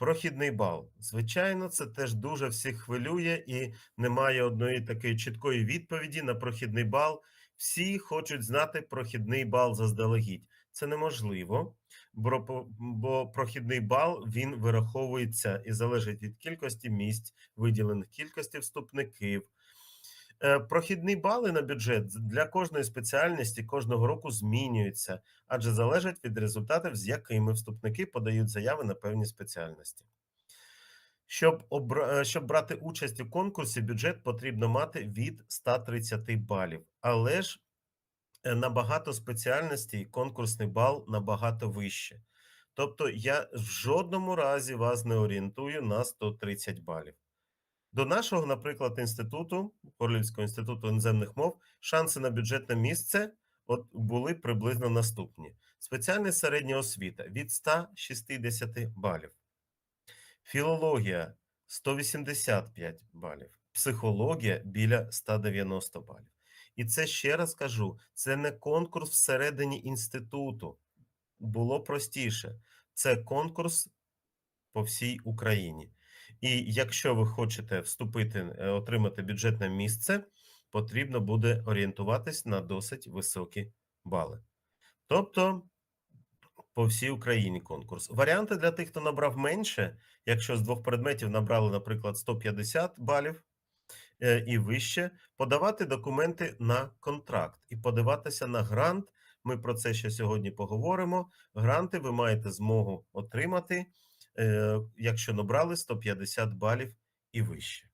Прохідний бал. Звичайно, це теж дуже всіх хвилює і немає одної такої чіткої відповіді на прохідний бал. Всі хочуть знати прохідний бал заздалегідь. Це неможливо, бо, прохідний бал він вираховується і залежить від кількості місць, виділених кількості вступників. Е, Прохідні бали на бюджет для кожної спеціальності кожного року змінюються, адже залежать від результатів, з якими вступники подають заяви на певні спеціальності. Щоб, обра... е, щоб брати участь у конкурсі, бюджет потрібно мати від 130 балів. Але ж е, на багато спеціальностей конкурсний бал набагато вище. Тобто я в жодному разі вас не орієнтую на 130 балів. До нашого, наприклад, інституту, Горлівського інституту іноземних мов, шанси на бюджетне місце от були приблизно наступні: спеціальна середня освіта від 160 балів, філологія 185 балів, психологія біля 190 балів. І це ще раз кажу: це не конкурс всередині інституту. Було простіше. Це конкурс по всій Україні. І якщо ви хочете вступити, е, отримати бюджетне місце, потрібно буде орієнтуватись на досить високі бали. Тобто по всій Україні конкурс. Варіанти для тих, хто набрав менше, якщо з двох предметів набрали, наприклад, 150 балів е, і вище, подавати документи на контракт і подаватися на грант. Ми про це ще сьогодні поговоримо. Гранти ви маєте змогу отримати, якщо набрали 150 балів і вище.